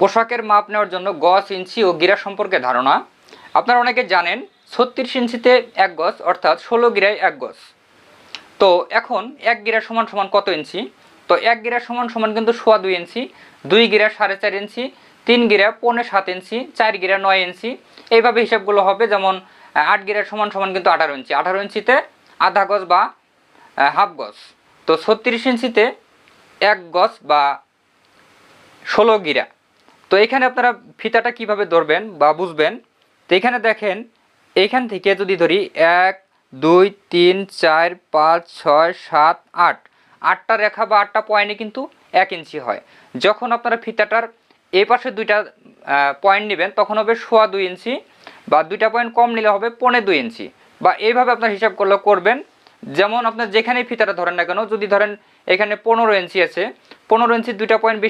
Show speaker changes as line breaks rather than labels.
পোশাকের মাপ নেওয়ার জন্য গজ, ইঞ্চি ও গিরা সম্পর্কে ধারণা। আপনারা অনেকে জানেন, ছত্রিশ ইঞ্চিতে এক গজ, অর্থাৎ ষোলো গিরায় এক গজ। তো এখন এক গিরা সমান সমান কত ইঞ্চি? তো এক গিরা সমান সমান কিন্তু সোয়া দুই ইঞ্চি, দুই গিরা সাড়ে চার ইঞ্চি, তিন গিরা পৌনে সাত ইঞ্চি, চার গিরা নয় ইঞ্চি। এইভাবে হিসাবগুলো হবে, যেমন আট গিরা সমান সমান কিন্তু আঠারো ইঞ্চি। আঠারো ইঞ্চিতে আধা গজ বা হাফ গজ। তো ছত্রিশ ইঞ্চিতে এক গজ বা ষোলো গিরা। তো এখানে আপনারা ফিতাটা কীভাবে ধরবেন বা বুঝবেন? তো এখানে দেখেন এইখান থেকে যদি ধরি এক, দুই, তিন, চার, পাঁচ, ছয়, সাত, আট। আটটা রেখা বা আটটা পয়েন্টে কিন্তু এক ইঞ্চি হয়। যখন আপনারা ফিতাটার এই পাশে দুইটা পয়েন্ট নেবেন, তখন হবে সোয়া দুই ইঞ্চি বা দুইটা পয়েন্ট কম নিলে হবে পৌনে দুই ইঞ্চি। বা এইভাবে আপনার হিসাব করলে করবেন, যেমন আপনার যেখানেই ফিতাটা ধরেন না কেন, যদি ধরেন এখানে পনেরো ইঞ্চি আছে, পনেরো ইঞ্চি দুইটা পয়েন্ট বেশি